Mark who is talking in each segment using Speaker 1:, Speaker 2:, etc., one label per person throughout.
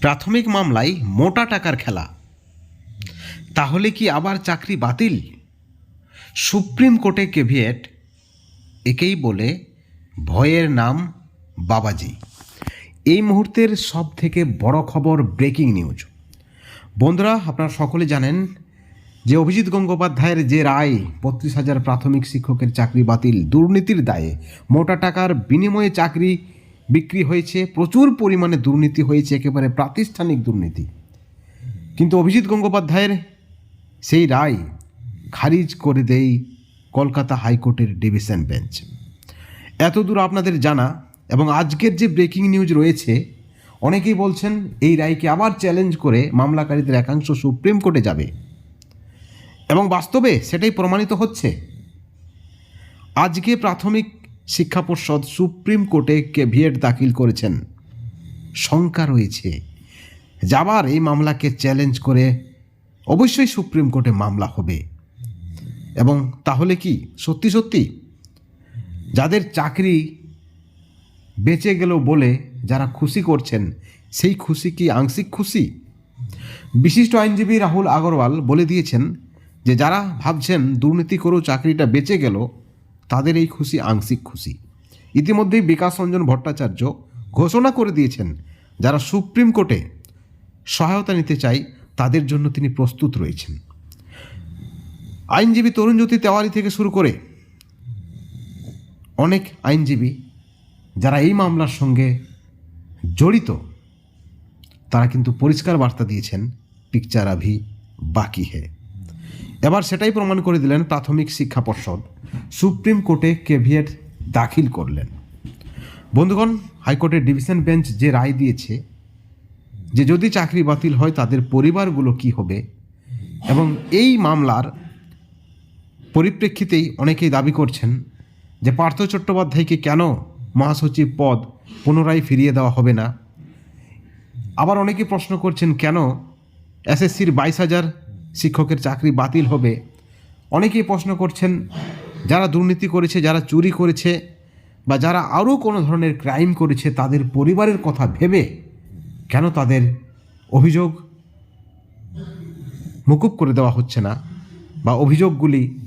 Speaker 1: প্রাথমিক মামলায় মোটা টাকার খেলা। তাহলে কি আবার চাকরি বাতিল? সুপ্রিম কোর্টে কেভিয়েট একেই বলে ভয়ের নাম বাবাজি। এই মুহূর্তের সব থেকে বড় খবর ব্রেকিং নিউজ। বন্ধুরা, আপনারা সকলে জানেন যে অভিজিৎ গঙ্গোপাধ্যায়ের যে রায়, বত্রিশ হাজার প্রাথমিক শিক্ষকের চাকরি বাতিল দুর্নীতির দায়ে মোটা টাকার বিনিময়ে চাকরি বিক্রি হয়েছে, প্রচুর পরিমাণে দুর্নীতি হয়েছে, একেবারে প্রাতিষ্ঠানিক দুর্নীতি। কিন্তু অভিজিৎ গঙ্গোপাধ্যায়ের সেই রায় খারিজ করে দেয় কলকাতা হাইকোর্টের ডিভিশন বেঞ্চ। এতদূর আপনাদের জানা এবং আজকের যে ব্রেকিং নিউজ রয়েছে, অনেকেই বলছেন এই রায়কে আবার চ্যালেঞ্জ করে মামলাকারীদের একাংশ সুপ্রিম কোর্টে যাবে। এবং বাস্তবে সেটাই প্রমাণিত হচ্ছে। আজকে প্রাথমিক শিক্ষা পর্ষদ সুপ্রিম কোর্টে কেভিয়েট দাখিল করেছেন। শঙ্কা রয়েছে। যাবার এই মামলাকে চ্যালেঞ্জ করে অবশ্যই সুপ্রিম কোর্টে মামলা হবে। এবং তাহলে কি সত্যি সত্যি? যাদের চাকরি বেঁচে গেল বলে যারা খুশি করছেন, সেই খুশি কি আংশিক খুশি? বিশিষ্ট আইনজীবী রাহুল আগরওয়াল বলে দিয়েছেন যে, যারা ভাবছেন দুর্নীতি করেও চাকরিটা বেঁচে গেল তাদের এই খুশি আংশিক খুশি। ইতিমধ্যেই বিকাশ রঞ্জন ভট্টাচার্য ঘোষণা করে দিয়েছেন, যারা সুপ্রিম কোর্টে সহায়তা নিতে চাই তাদের জন্য তিনি প্রস্তুত রয়েছেন। আইনজীবী তরুণজ্যোতি তেওয়ারি থেকে শুরু করে অনেক আইনজীবী, যারা এই মামলার সঙ্গে জড়িত, তারা কিন্তু পরিষ্কার বার্তা দিয়েছেন, পিকচার আভি বাকি হে। এবার সেটাই প্রমাণ করে দিলেন প্রাথমিক শিক্ষা পর্ষদ। সুপ্রিম কোর্টে কেভিয়েট দাখিল করলেন। বন্ধুগণ, হাইকোর্টের ডিভিশন বেঞ্চ যে রায় দিয়েছে যে যদি চাকরি বাতিল হয় তাদের পরিবারগুলো কি হবে এবং এই মামলার পরিপ্রেক্ষিতেই অনেকেই দাবি করছেন যে পার্থ চট্টোপাধ্যায়কে কেন মহাসচিব পদ পুনরায় ফিরিয়ে দেওয়া হবে না? আবার অনেকে প্রশ্ন করছেন কেন এসএসসির বাইশ হাজার শিক্ষকের চাকরি বাতিল হবে। অনেকেই প্রশ্ন করছেন, যারা দুর্নীতি করেছে, যারা চুরি করেছে বা যারা আরও কোনো ধরনের ক্রাইম করেছে, তাদের পরিবারের কথা ভেবে কেন তাদের অভিযোগ মুকুব করে দেওয়া হচ্ছে না বা অভিযোগগুলি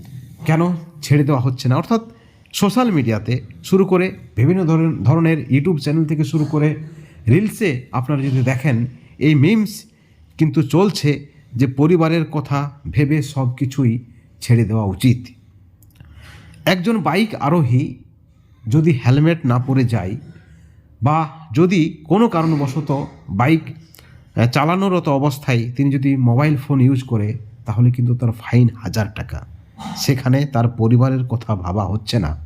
Speaker 1: কেন ছেড়ে দেওয়া হচ্ছে না? অর্থাৎ সোশ্যাল মিডিয়াতে শুরু করে বিভিন্ন ধরন- ধরনের ইউটিউব চ্যানেল থেকে শুরু করে রিলসে আপনারা যদি দেখেন, এই মিমস কিন্তু চলছে যে পরিবারের কথা ভেবে সব কিছুই ছেড়ে দেওয়া উচিত। একজন বাইক আরোহী যদি হেলমেট না পরে যায় বা যদি কোনো কারণবশত বাইক চালানোরত অবস্থায় তিনি যদি মোবাইল ফোন ইউজ করে, তাহলে কিন্তু তার ফাইন হাজার টাকা। সেখানে তার পরিবারের কথা ভাবা হচ্ছে না।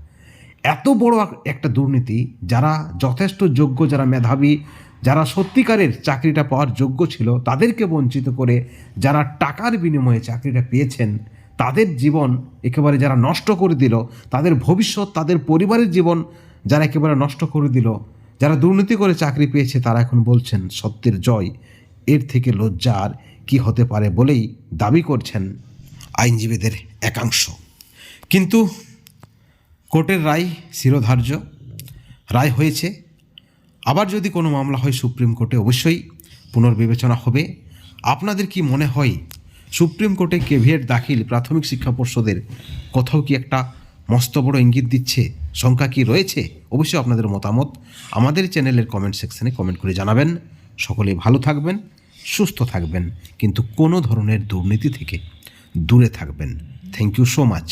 Speaker 1: এত বড় একটা দুর্নীতি, যারা যথেষ্ট যোগ্য, যারা মেধাবী যারা সত্যিকারের চাকরিটা পাওয়ার যোগ্য ছিল, তাদেরকে বঞ্চিত করে যারা টাকার বিনিময়ে চাকরিটা পেয়েছেন, তাদের জীবন একেবারে যারা নষ্ট করে দিল, তাদের ভবিষ্যৎ, তাদের পরিবারের জীবন যারা একেবারে নষ্ট করে দিল, যারা দুর্নীতি করে চাকরি পেয়েছে, তারা এখন বলছেন, সত্যের জয়, এর থেকে লজ্জা আর কী হতে পারে বলেই দাবি করছেন আইনজীবীদের একাংশ। কিন্তু কোর্টের রায় শিরোধার্য, রায় হয়েছে আবার যদি কোনো মামলা হয় সুপ্রিম কোর্টে, অবশ্যই পুনর্বিবেচনা হবে। আপনাদের কি মনে হয়, সুপ্রিম কোর্টে কেভিয়েট দাখিল প্রাথমিক শিক্ষা পর্ষদের কোথাও কি একটা মস্ত বড় ইঙ্গিত দিচ্ছে? শঙ্কা কি রয়েছে? অবশ্যই আপনাদের মতামত আমাদের চ্যানেলের কমেন্ট সেকশনে কমেন্ট করে জানাবেন। সকলেই ভালো থাকবেন, সুস্থ থাকবেন, কিন্তু কোনো ধরনের দুর্নীতি থেকে দূরে থাকবেন। Thank you so much